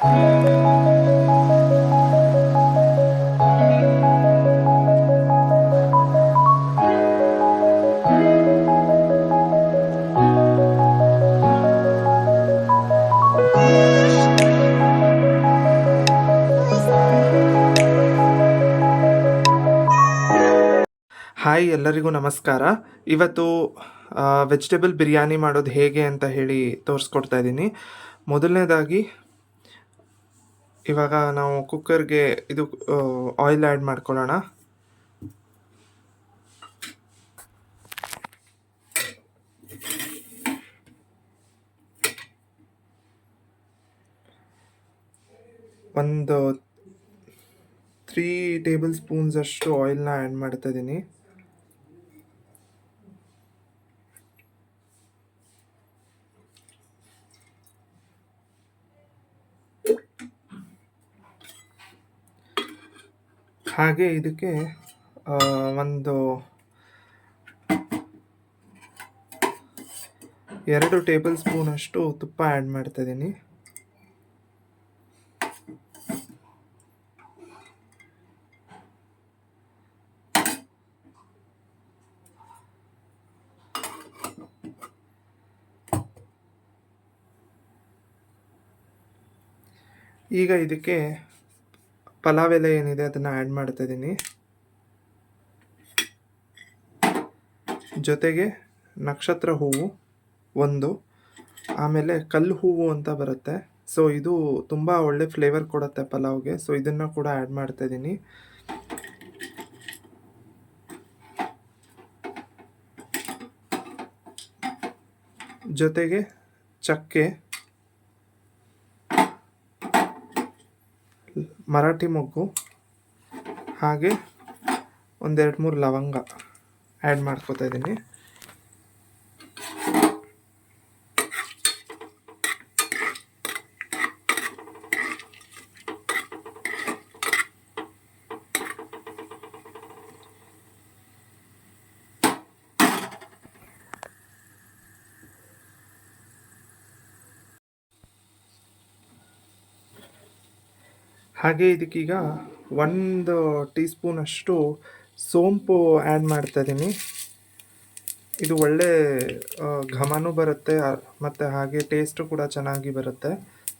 Hi ಎಲ್ಲರಿಗೂ ನಮಸ್ಕಾರ. ಇವತ್ತು ವೆಜಿಟೇಬಲ್ ಬಿರಿಯಾನಿ ಮಾಡೋದು ಹೇಗೆ ಅಂತ ಹೇಳಿ ತೋರಿಸ್ಕೊಡ್ತಾ ಇದ್ದೀನಿ. ಮೊದಲನೇದಾಗಿ ಇವಾಗ ನಾವು ಕುಕ್ಕರ್ಗೆ ಇದು ಆಯಿಲ್ ಆ್ಯಡ್ ಮಾಡ್ಕೊಳ್ಳೋಣ. ಒಂದು ತ್ರೀ ಟೇಬಲ್ ಸ್ಪೂನ್ಸ್ ಅಷ್ಟು ಆಯಿಲ್ನ ಆ್ಯಡ್ ಮಾಡ್ತಾ ಇದ್ದೀನಿ ಹಾಗೆ ಇದಕ್ಕೆ ಒಂದು ಎರಡು ಟೇಬಲ್ ಸ್ಪೂನ್ ಅಷ್ಟು ತುಪ್ಪ ಆ್ಯಡ್ ಮಾಡ್ತಾ ಇದ್ದೀನಿ. ಈಗ ಇದಕ್ಕೆ ಪಲಾವ್ ಎಲೆ ಏನಿದೆ ಅದನ್ನು ಆ್ಯಡ್ ಮಾಡ್ತಾ ಇದ್ದೀನಿ ಜೊತೆಗೆ ನಕ್ಷತ್ರ ಹೂವು ಒಂದು, ಆಮೇಲೆ ಕಲ್ಲು ಹೂವು ಅಂತ ಬರುತ್ತೆ. ಸೊ ಇದು ತುಂಬ ಒಳ್ಳೆ ಫ್ಲೇವರ್ ಕೊಡುತ್ತೆ ಪಲಾವ್ಗೆ. ಸೊ ಇದನ್ನು ಕೂಡ ಆ್ಯಡ್ ಮಾಡ್ತಾ ಇದ್ದೀನಿ ಜೊತೆಗೆ ಚಕ್ಕೆ ಮರಾಠಿ ಮೊಗ್ಗು ಹಾಗೆ ಒಂದೆರಡು ಮೂರು ಲವಂಗ ಆ್ಯಡ್ ಮಾಡ್ಕೋತಾ ಇದ್ದೀನಿ. ಹಾಗೆ ಇದಕ್ಕೀಗ ಒಂದು ಟೀ ಸ್ಪೂನಷ್ಟು ಸೋಂಪು ಆ್ಯಡ್ ಮಾಡ್ತಾ ಇದ್ದೀನಿ ಇದು ಒಳ್ಳೆ ಘಮನೂ ಬರುತ್ತೆ ಮತ್ತು ಹಾಗೆ ಟೇಸ್ಟು ಕೂಡ ಚೆನ್ನಾಗಿ ಬರುತ್ತೆ.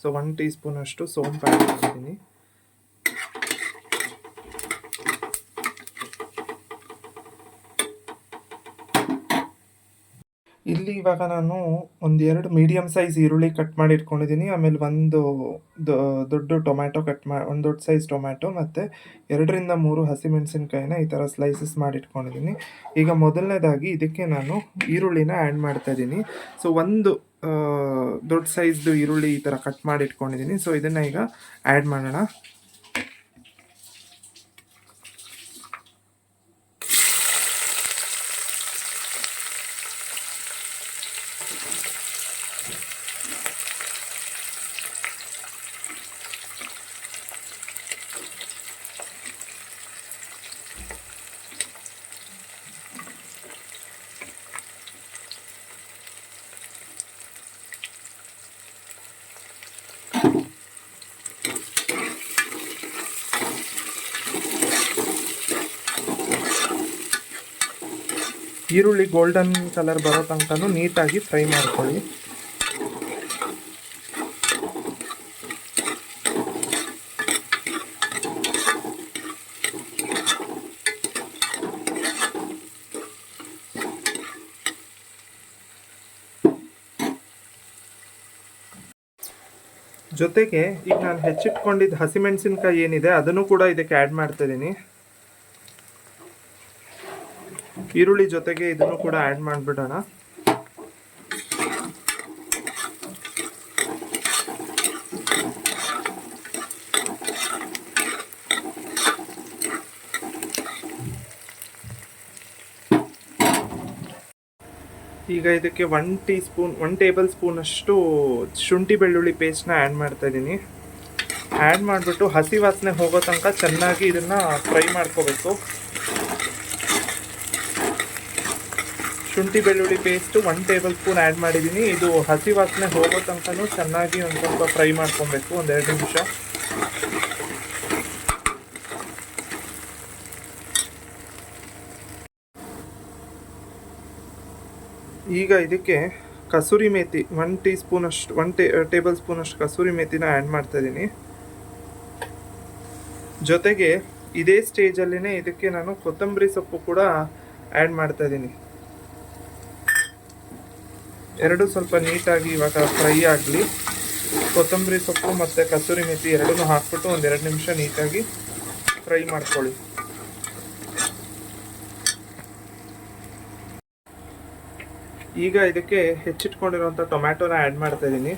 ಸೊ ಒನ್ ಟೀ ಸ್ಪೂನಷ್ಟು ಸೋಂಪು ಆ್ಯಡ್ ಮಾಡಿದ್ದೀನಿ ಇಲ್ಲಿ ಇವಾಗ ನಾನು ಒಂದು ಎರಡು ಮೀಡಿಯಮ್ ಸೈಜ್ ಈರುಳ್ಳಿ ಕಟ್ ಮಾಡಿ ಇಟ್ಕೊಂಡಿದ್ದೀನಿ ಆಮೇಲೆ ಒಂದು ದೊಡ್ಡ ಟೊಮ್ಯಾಟೊ ಕಟ್ ಮಾಡಿ ಒಂದು ದೊಡ್ಡ ಸೈಜ್ ಟೊಮ್ಯಾಟೊ ಮತ್ತು ಎರಡರಿಂದ ಮೂರು ಹಸಿಮೆಣಸಿನ್ಕಾಯಿನ ಈ ಥರ ಸ್ಲೈಸಸ್ ಮಾಡಿ ಇಟ್ಕೊಂಡಿದ್ದೀನಿ ಈಗ ಮೊದಲನೇದಾಗಿ ಇದಕ್ಕೆ ನಾನು ಈರುಳ್ಳಿನ ಆ್ಯಡ್ ಮಾಡ್ತಾ ಇದ್ದೀನಿ ಸೊ ಒಂದು ದೊಡ್ಡ ಸೈಜ್ದು ಈರುಳ್ಳಿ ಈ ಥರ ಕಟ್ ಮಾಡಿ ಇಟ್ಕೊಂಡಿದ್ದೀನಿ ಸೊ ಇದನ್ನು ಈಗ ಆ್ಯಡ್ ಮಾಡೋಣ. ಈರುಳ್ಳಿ ಗೋಲ್ಡನ್ ಕಲರ್ ಬರೋ ತನಕನೂ ನೀಟಾಗಿ ಫ್ರೈ ಮಾಡ್ಕೊಳ್ಳಿ. ಜೊತೆಗೆ ಈಗ ನಾನು ಹೆಚ್ಚಿಟ್ಕೊಂಡಿದ್ದ ಹಸಿಮೆಣಸಿನ್ಕಾಯಿ ಏನಿದೆ ಅದನ್ನು ಕೂಡ ಇದಕ್ಕೆ ಆ್ಯಡ್ ಮಾಡ್ತಾ ಇದ್ದೀನಿ. ಈರುಳ್ಳಿ ಜೊತೆಗೆ ಇದನ್ನು ಕೂಡ ಆ್ಯಡ್ ಮಾಡಿಬಿಡೋಣ. ಈಗ ಇದಕ್ಕೆ one teaspoon one tablespoon ಅಷ್ಟು ಶುಂಠಿ ಬೆಳ್ಳುಳ್ಳಿ ಪೇಸ್ಟ್ನ ಆ್ಯಡ್ ಮಾಡ್ತಾ ಇದ್ದೀನಿ. ಆ್ಯಡ್ ಮಾಡಿಬಿಟ್ಟು ಹಸಿ ವಾಸನೆ ಹೋಗೋ ತನಕ ಚೆನ್ನಾಗಿ ಇದನ್ನು ಫ್ರೈ ಮಾಡ್ಕೋಬೇಕು. ಶುಂಠಿ ಬೆಳ್ಳುಳ್ಳಿ paste one tablespoon add ಮಾಡಿದ್ದೀನಿ. ಇದು ಹಸಿ ವಾಸನೆ ಹೋಗೋ ತನಕನೂ ಚೆನ್ನಾಗಿ ಒಂದು ಸ್ವಲ್ಪ ಫ್ರೈ ಮಾಡ್ಕೊಬೇಕು ಒಂದೆರಡು ನಿಮಿಷ. ಈಗ ಇದಕ್ಕೆ ಕಸೂರಿ ಮೇತಿ ಒನ್ ಟೀ ಸ್ಪೂನ್ ಅಷ್ಟು ಒನ್ ಟೇ ಟೇಬಲ್ ಸ್ಪೂನ್ ಅಷ್ಟು ಕಸೂರಿ ಮೇಥಿನ ಆ್ಯಡ್ ಮಾಡ್ತಾಯಿದ್ದೀನಿ ಜೊತೆಗೆ ಇದೇ ಸ್ಟೇಜಲ್ಲೇ ಇದಕ್ಕೆ ನಾನು ಕೊತ್ತಂಬರಿ ಸೊಪ್ಪು ಕೂಡ ಆ್ಯಡ್ ಮಾಡ್ತಾ ಇದ್ದೀನಿ ಎರಡು ಸ್ವಲ್ಪ ನೀಟಾಗಿ ಇವಾಗ ಫ್ರೈ ಆಗಲಿ. ಕೊತ್ತಂಬರಿ ಸೊಪ್ಪು ಮತ್ತು ಕಸೂರಿ ಮೆತ್ತಿ ಎರಡನ್ನೂ ಹಾಕ್ಬಿಟ್ಟು ಒಂದೆರಡು ನಿಮಿಷ ನೀಟಾಗಿ ಫ್ರೈ ಮಾಡ್ಕೊಳ್ಳಿ. ಈಗ ಇದಕ್ಕೆ ಹೆಚ್ಚಿಟ್ಕೊಂಡಿರುವಂಥ ಟೊಮ್ಯಾಟೊನ ಆ್ಯಡ್ ಮಾಡ್ತಾ ಇದ್ದೀನಿ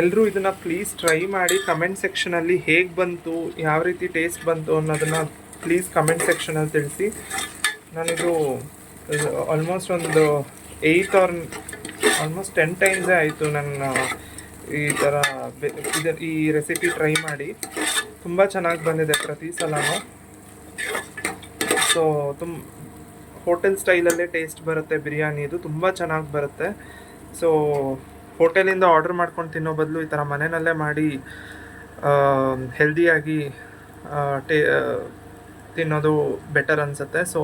ಎಲ್ಲರೂ ಇದನ್ನು ಪ್ಲೀಸ್ ಟ್ರೈ ಮಾಡಿ ಕಮೆಂಟ್ ಸೆಕ್ಷನಲ್ಲಿ ಹೇಗೆ ಬಂತು, ಯಾವ ರೀತಿ ಟೇಸ್ಟ್ ಬಂತು ಅನ್ನೋದನ್ನು ಪ್ಲೀಸ್ ಕಮೆಂಟ್ ಸೆಕ್ಷನಲ್ಲಿ ತಿಳಿಸಿ. ನಾನಿದು ಆಲ್ಮೋಸ್ಟ್ ಒಂದು ಏಯ್ಟ್ ಆರ್ ಆಲ್ಮೋಸ್ಟ್ ಟೆನ್ ಟೈಮ್ಸೇ ಆಯಿತು ನನ್ನ ಈ ಥರ ಇದು, ಈ ರೆಸಿಪಿ ಟ್ರೈ ಮಾಡಿ. ತುಂಬ ಚೆನ್ನಾಗಿ ಬಂದಿದೆ ಪ್ರತಿ ಸಲನೂ. ಸೊ ತುಂಬ ಹೋಟೆಲ್ ಸ್ಟೈಲಲ್ಲೇ ಟೇಸ್ಟ್ ಬರುತ್ತೆ ಬಿರಿಯಾನಿದು, ತುಂಬ ಚೆನ್ನಾಗಿ ಬರುತ್ತೆ. ಸೊ ಹೋಟೆಲಿಂದ ಆರ್ಡರ್ ಮಾಡ್ಕೊಂಡು ತಿನ್ನೋ ಬದಲು ಈ ಥರ ಮನೆಯಲ್ಲೇ ಮಾಡಿ ಹೆಲ್ದಿಯಾಗಿ ಟೇ ತಿನ್ನೋದು ಬೆಟರ್ ಅನಿಸುತ್ತೆ. ಸೊ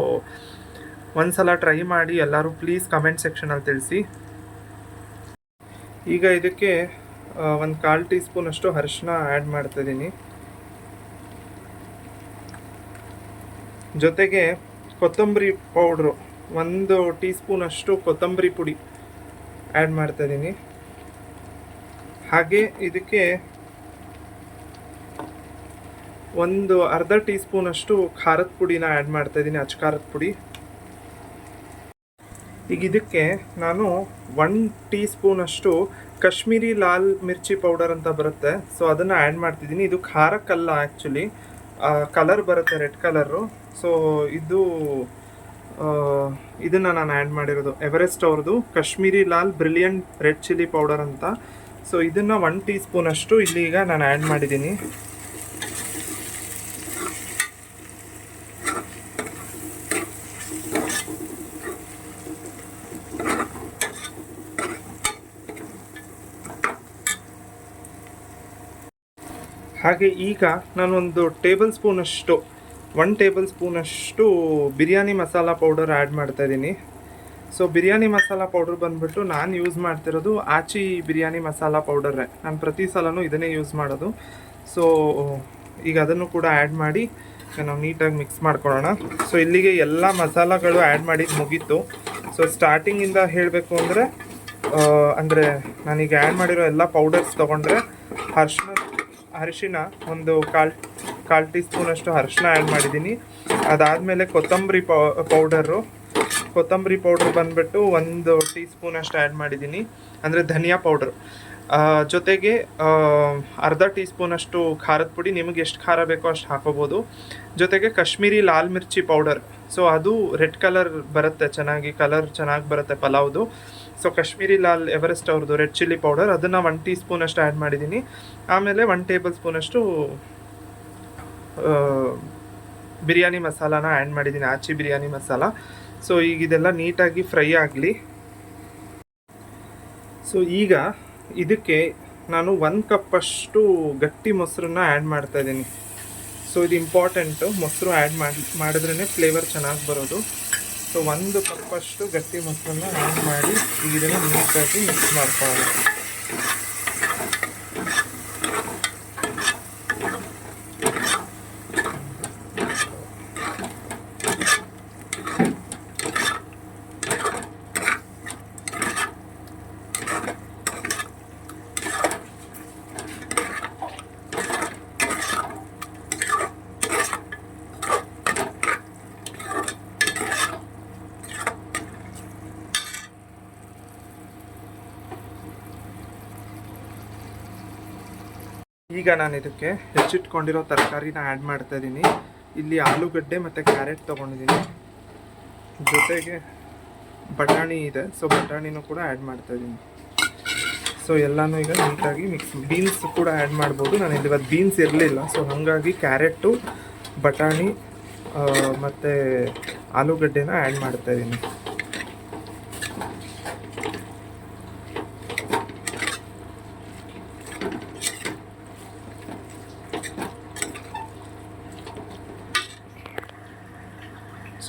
ಒಂದ್ಸಲ ಟ್ರೈ ಮಾಡಿ ಎಲ್ಲರೂ ಪ್ಲೀಸ್ ಕಮೆಂಟ್ ಸೆಕ್ಷನಲ್ಲಿ ತಿಳಿಸಿ. ಈಗ ಇದಕ್ಕೆ ಒಂದು ಕಾಲು ಟೀ ಸ್ಪೂನಷ್ಟು ಅರಿಶಿನ ಆ್ಯಡ್ ಮಾಡ್ತಾಯಿದ್ದೀನಿ ಜೊತೆಗೆ ಕೊತ್ತಂಬರಿ ಪೌಡ್ರು ಒಂದು ಟೀ ಸ್ಪೂನಷ್ಟು ಕೊತ್ತಂಬರಿ ಪುಡಿ ಆ್ಯಡ್ ಮಾಡ್ತಾ ಇದ್ದೀನಿ ಹಾಗೆ ಇದಕ್ಕೆ ಒಂದು ಅರ್ಧ ಟೀ ಸ್ಪೂನಷ್ಟು ಖಾರದ ಪುಡಿನ ಆ್ಯಡ್ ಮಾಡ್ತಾ ಇದ್ದೀನಿ, ಅಚ್ಚ ಖಾರದ ಪುಡಿ. ಈಗ ಇದಕ್ಕೆ ನಾನು ಒನ್ ಟೀ ಸ್ಪೂನಷ್ಟು ಕಾಶ್ಮೀರಿ ಲಾಲ್ ಮಿರ್ಚಿ ಪೌಡರ್ ಅಂತ ಬರುತ್ತೆ. ಸೊ ಅದನ್ನು ಆ್ಯಡ್ ಮಾಡ್ತಿದ್ದೀನಿ. ಇದು ಖಾರಕ್ಕಲ್ಲ ಆ್ಯಕ್ಚುಲಿ ಕಲರ್ ಬರುತ್ತೆ ರೆಡ್ ಕಲರು ಸೊ ಇದು ಇದನ್ನು ನಾನು ಆ್ಯಡ್ ಮಾಡಿರೋದು. ಎವರೆಸ್ಟ್ ಅವ್ರದ್ದು Kashmiri lal brilliant red chilli powder ಅಂತ. ಸೊ ಇದನ್ನು ಒನ್ ಟೀ ಸ್ಪೂನಷ್ಟು ಇಲ್ಲಿ ಈಗ ನಾನು ಆ್ಯಡ್ ಮಾಡಿದ್ದೀನಿ. ಹಾಗೆ ಈಗ ನಾನೊಂದು ಟೇಬಲ್ ಸ್ಪೂನಷ್ಟು ಒನ್ ಟೇಬಲ್ ಸ್ಪೂನಷ್ಟು ಬಿರಿಯಾನಿ ಮಸಾಲ ಪೌಡರ್ ಆ್ಯಡ್ ಮಾಡ್ತಾ ಇದ್ದೀನಿ ಸೊ ಬಿರಿಯಾನಿ ಮಸಾಲ ಪೌಡರ್ ಬಂದ್ಬಿಟ್ಟು ನಾನು ಯೂಸ್ ಮಾಡ್ತಿರೋದು ಆಚಿ ಬಿರಿಯಾನಿ ಮಸಾಲ ಪೌಡರೇ ನಾನು ಪ್ರತಿ ಸಲನೂ ಇದನ್ನೇ ಯೂಸ್ ಮಾಡೋದು. ಸೊ ಈಗ ಅದನ್ನು ಕೂಡ ಆ್ಯಡ್ ಮಾಡಿ ನಾವು ನೀಟಾಗಿ ಮಿಕ್ಸ್ ಮಾಡ್ಕೊಳ್ಳೋಣ. ಸೊ ಇಲ್ಲಿಗೆ ಎಲ್ಲ ಮಸಾಲಗಳು ಆ್ಯಡ್ ಮಾಡಿದ್ದು ಮುಗೀತು. ಸೊ ಸ್ಟಾರ್ಟಿಂಗಿಂದ ಹೇಳಬೇಕು ಅಂದರೆ ಅಂದರೆ ನಾನೀಗ ಆ್ಯಡ್ ಮಾಡಿರೋ ಎಲ್ಲ ಪೌಡರ್ಸ್ ತೊಗೊಂಡ್ರೆ ಅರ್ಶಿನ ಅರಿಶಿನ ಒಂದು ಕಾಲ್, ಕಾಲು ಟೀ ಸ್ಪೂನಷ್ಟು ಅರಿಶಿನ ಆ್ಯಡ್ ಮಾಡಿದ್ದೀನಿ ಅದಾದಮೇಲೆ ಕೊತ್ತಂಬರಿ ಪೌಡರು. ಕೊತ್ತಂಬರಿ ಪೌಡ್ರ್ ಬಂದುಬಿಟ್ಟು ಒಂದು ಟೀ ಸ್ಪೂನ್ ಅಷ್ಟು ಆ್ಯಡ್ ಮಾಡಿದ್ದೀನಿ. ಅಂದರೆ ಧನಿಯಾ ಪೌಡ್ರ್ ಜೊತೆಗೆ ಅರ್ಧ ಟೀ ಸ್ಪೂನಷ್ಟು ಖಾರದ ಪುಡಿ. ನಿಮಗೆ ಎಷ್ಟು ಖಾರ ಬೇಕೋ ಅಷ್ಟು ಹಾಕೋಬೋದು. ಜೊತೆಗೆ ಕಾಶ್ಮೀರಿ ಲಾಲ್ ಮಿರ್ಚಿ ಪೌಡರ್ ಸೊ ಅದು ರೆಡ್ ಕಲರ್ ಬರುತ್ತೆ. ಚೆನ್ನಾಗಿ ಕಲರ್ ಚೆನ್ನಾಗಿ ಬರುತ್ತೆ ಪಲಾವ್ದು. ಸೊ ಕಾಶ್ಮೀರಿ ಲಾಲ್ ಎವರೆಸ್ಟ್ ಅವ್ರದ್ದು ರೆಡ್ ಚಿಲ್ಲಿ ಪೌಡರ್ ಅದನ್ನು ಒನ್ ಟೀ ಸ್ಪೂನಷ್ಟು ಆ್ಯಡ್ ಮಾಡಿದ್ದೀನಿ. ಆಮೇಲೆ ಒನ್ ಟೇಬಲ್ ಸ್ಪೂನಷ್ಟು ಬಿರಿಯಾನಿ ಮಸಾಲಾನ ಆ್ಯಡ್ ಮಾಡಿದ್ದೀನಿ, ಆಚಿ ಬಿರಿಯಾನಿ ಮಸಾಲ. ಸೊ ಈಗ ಇದೆಲ್ಲ ನೀಟಾಗಿ ಫ್ರೈ ಆಗಲಿ. ಸೊ ಈಗ ಇದಕ್ಕೆ ನಾನು ಒಂದು ಕಪ್ಪಷ್ಟು ಗಟ್ಟಿ ಮೊಸರನ್ನ ಆ್ಯಡ್ ಮಾಡ್ತಾ ಇದ್ದೀನಿ. ಸೊ ಇದು ಇಂಪಾರ್ಟೆಂಟು ಮೊಸರು ಆ್ಯಡ್ ಮಾಡಿ ಮಾಡಿದ್ರೇ ಫ್ಲೇವರ್ ಚೆನ್ನಾಗಿ ಬರೋದು. ಸೊ ಒಂದು ಕಪ್ಪಷ್ಟು ಗಟ್ಟಿ ಮೊಸರನ್ನ ಆ್ಯಡ್ ಮಾಡಿ ಇದನ್ನು ನೀಟಾಗಿ ಮಿಕ್ಸ್ ಮಾಡ್ಕೊಳ್ಳೋಣ. ಈಗ ನಾನು ಇದಕ್ಕೆ ಹೆಚ್ಚಿಟ್ಕೊಂಡಿರೋ ತರಕಾರಿನ ಆ್ಯಡ್ ಮಾಡ್ತಾ ಇದ್ದೀನಿ ಇಲ್ಲಿ ಆಲೂಗಡ್ಡೆ ಮತ್ತು ಕ್ಯಾರೆಟ್ ತೊಗೊಂಡಿದ್ದೀನಿ ಜೊತೆಗೆ ಬಟಾಣಿ ಇದೆ. ಸೊ ಬಟಾಣಿನೂ ಕೂಡ ಆ್ಯಡ್ ಮಾಡ್ತಾ ಇದ್ದೀನಿ ಸೊ ಎಲ್ಲನೂ ಈಗ ನೀಟಾಗಿ ಮಿಕ್ಸ್ ಬೀನ್ಸ್ ಕೂಡ ಆ್ಯಡ್ ಮಾಡ್ಬೋದು. ನಾನು ಇಲ್ಲಿ ಇವತ್ತು ಬೀನ್ಸ್ ಇರಲಿಲ್ಲ. ಸೊ ಹಾಗಾಗಿ ಕ್ಯಾರೆಟು ಬಟಾಣಿ ಮತ್ತು ಆಲೂಗಡ್ಡೆನ ಆ್ಯಡ್ ಮಾಡ್ತಾ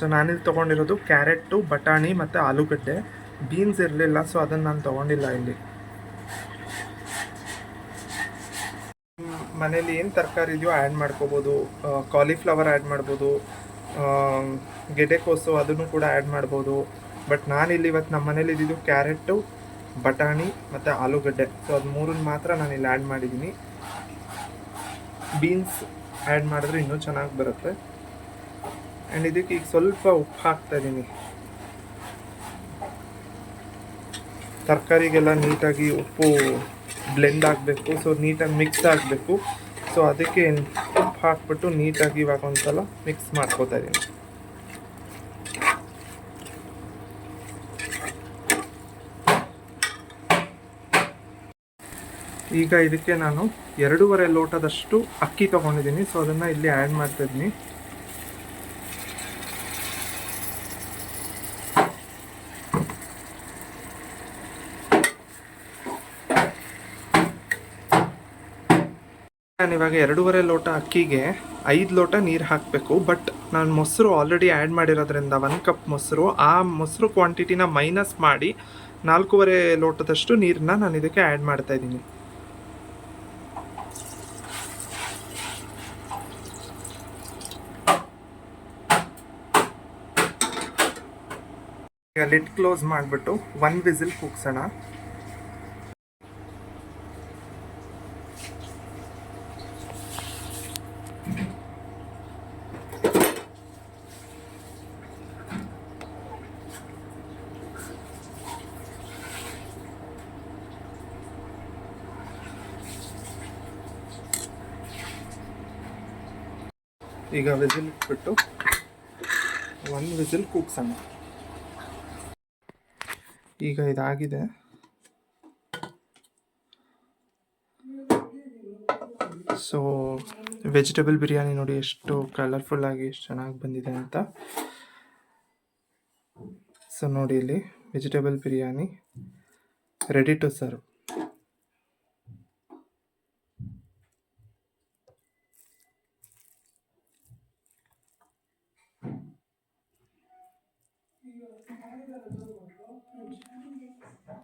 ಸೊ ನಾನಿಲ್ಲಿ ತೊಗೊಂಡಿರೋದು ಕ್ಯಾರೆಟು ಬಟಾಣಿ ಮತ್ತು ಆಲೂಗಡ್ಡೆ. ಬೀನ್ಸ್ ಇರಲಿಲ್ಲ ಸೊ ಅದನ್ನು ನಾನು ತೊಗೊಂಡಿಲ್ಲ ಇಲ್ಲಿ. ಮನೇಲಿ ಏನು ತರಕಾರಿ ಇದೆಯೋ ಆ್ಯಡ್ ಮಾಡ್ಕೋಬೋದು. ಕಾಲಿಫ್ಲವರ್ ಆ್ಯಡ್ ಮಾಡ್ಬೋದು. ಗೆಡೆಕೋಸು ಅದನ್ನು ಕೂಡ ಆ್ಯಡ್ ಮಾಡ್ಬೋದು. ಬಟ್ ನಾನಿಲ್ಲಿ ಇವತ್ತು ನಮ್ಮ ಮನೇಲಿ ಇದ್ದಿದ್ದು ಕ್ಯಾರೆಟು ಬಟಾಣಿ ಮತ್ತು ಆಲೂಗಡ್ಡೆ. ಸೊ ಅದು ಮೂರನ್ನ ಮಾತ್ರ ನಾನು ಇಲ್ಲಿ ಆ್ಯಡ್ ಮಾಡಿದ್ದೀನಿ ಬೀನ್ಸ್ ಆ್ಯಡ್ ಮಾಡಿದ್ರೆ ಇನ್ನೂ ಚೆನ್ನಾಗಿ ಬರುತ್ತೆ. ಆ್ಯಂಡ್ ಇದಕ್ಕೆ ಈಗ ಸ್ವಲ್ಪ ಉಪ್ಪು ಹಾಕ್ತಾ ಇದ್ದೀನಿ ತರಕಾರಿಗೆಲ್ಲ ನೀಟಾಗಿ ಉಪ್ಪು ಬ್ಲೆಂಡ್ ಆಗಬೇಕು. ಸೊ ನೀಟಾಗಿ ಮಿಕ್ಸ್ ಆಗಬೇಕು. ಸೊ ಅದಕ್ಕೆ ಉಪ್ಪು ಹಾಕ್ಬಿಟ್ಟು ನೀಟಾಗಿ ಇವಾಗ ಒಂದ್ಸಲ ಮಿಕ್ಸ್ ಮಾಡ್ಕೋತಾ ಇದ್ದೀನಿ ಈಗ ಇದಕ್ಕೆ ನಾನು ಎರಡೂವರೆ ಲೋಟದಷ್ಟು ಅಕ್ಕಿ ತೊಗೊಂಡಿದ್ದೀನಿ. ಸೊ ಅದನ್ನು ಇಲ್ಲಿ ಆ್ಯಡ್ ಮಾಡ್ತಾ ನಾನು ಇವಾಗ ಎರಡೂವರೆ ಲೋಟ ಅಕ್ಕಿಗೆ ಐದು ಲೋಟ ನೀರು ಹಾಕಬೇಕು ಬಟ್ ನಾನು ಮೊಸರು ಆಲ್ರೆಡಿ ಆ್ಯಡ್ ಮಾಡಿರೋದ್ರಿಂದ ಒನ್ ಕಪ್ ಮೊಸರು, ಆ ಮೊಸರು ಕ್ವಾಂಟಿಟಿನ ಮೈನಸ್ ಮಾಡಿ ನಾಲ್ಕೂವರೆ ಲೋಟದಷ್ಟು ನೀರನ್ನ ನಾನು ಇದಕ್ಕೆ ಆ್ಯಡ್ ಮಾಡ್ತಾ ಇದ್ದೀನಿ. ಈಗ ಲಿಡ್ ಕ್ಲೋಸ್ ಮಾಡಿಬಿಟ್ಟು ಒನ್ ವಿಸಿಲ್ ಕೂಗ್ಸೋಣ. ಈಗ ವಿಸಿಲ್ ಇಟ್ಬಿಟ್ಟು ಒಂದು ವಿಸಿಲ್ ಕೂಗ್ಸೋಣ. ಈಗ ಇದಾಗಿದೆ. ಸೊ ವೆಜಿಟೇಬಲ್ ಬಿರಿಯಾನಿ ನೋಡಿ ಎಷ್ಟು ಕಲರ್ಫುಲ್ ಆಗಿ ಎಷ್ಟು ಚೆನ್ನಾಗಿ ಬಂದಿದೆ ಅಂತ. ಸೊ ನೋಡಿ ಇಲ್ಲಿ vegetable biryani ready to serve 亲爱的，我说，你吃吗？